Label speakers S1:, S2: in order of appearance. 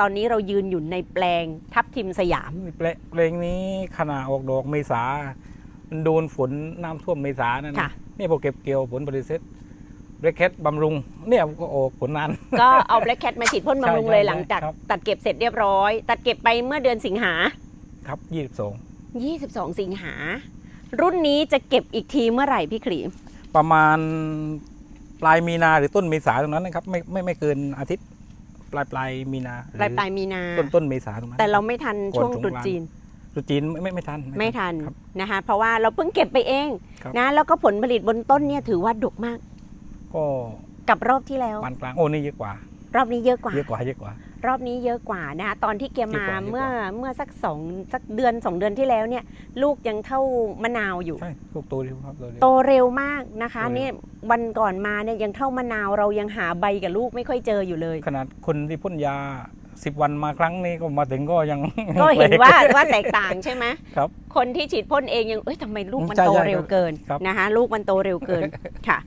S1: ตอนนี้เรายืนอยู่ในแปลงทับทิมสยาม
S2: เพลเพลงนี้ขณะออกดอกเมษา มันโดนฝนน้ำท่วมเมษานั่น
S1: ค่ะ
S2: นะนี่พอเก็บเกี่ยวผลผลิตเสร็จเบรกแคทบำรุง เนี่ยก็ออกผลนาน
S1: ก็เอาแบล็กแคทมาฉีดพ่นบำรุง
S2: ใช่
S1: เลย
S2: ใช่
S1: หลังจาก
S2: ครับ
S1: ตัดเก็บเสร็จเรียบร้อย ตัดเก็บไปเมื่อเดือนสิงหา
S2: ครับยี่สิบสอง
S1: 22 สิงหา รุ่นนี้จะเก็บอีกทีเมื่อไหร่พี่ขรีม
S2: ประมาณปลายมีนาหรือต้นเมษาตรงนั้นนะครับ ไม่ไม่ไม่เกินอาทิตย์ ปลายปลายมีนาหรือ
S1: ปลายปลายมีนา
S2: ต้นต้นเมษาตรงนั้น
S1: แต่เราไม่ทัน
S2: ก่อน
S1: ช่วง
S2: สง
S1: ตรุษ
S2: กรานต์
S1: จีน
S2: ตุจีนไม่ไม่ไม่ทัน
S1: ไม่ทัน
S2: ครับ
S1: นะคะเพราะว่าเราเพิ่งเก็บไปเอง
S2: ครับ
S1: นะแล้วก็ผลผลิตบนต้นเนี่ยถือว่าดกมาก
S2: ก็
S1: กับรอบที่แล้ว
S2: ปานกลางโอ้นี่เยอะกว่า
S1: รอบนี้เยอะกว่า
S2: เยอะกว่าเยอะกว่า
S1: รอบนี้เยอะกว่านะคะตอนที่เกียมา
S2: เยอะกว่าเยอะกว่า
S1: เมื่อเมื่อสักสองสักเดือนสองเดือนที่แล้วเนี่ย ลูกยังเท่ามะนาวอยู่
S2: ใช่ลูกโตเร็วครับโตเร็ว
S1: โตเร็วมากนะคะ
S2: โตเร็ว
S1: เนี่ยวันก่อนมาเนี่ยยังเท่ามะนาวเรายังหาใบกับลูกไม่ค่อยเจออยู่เลย
S2: ขนาดคนที่พ่นยาสิบวันมาครั้งนี้ก็มาถึงก็ยัง
S1: ก็เห็น
S2: แปล
S1: ว่าว่าแตกต่างใช่ไหม
S2: ครับ
S1: คนที่ฉีดพ่นเองยังเอ้ยทำไมลูกมัน
S2: ใช่
S1: โต
S2: ใช่
S1: เร็วเกิน
S2: ครับ
S1: นะคะลูกมันโตเร็วเกินค่ะ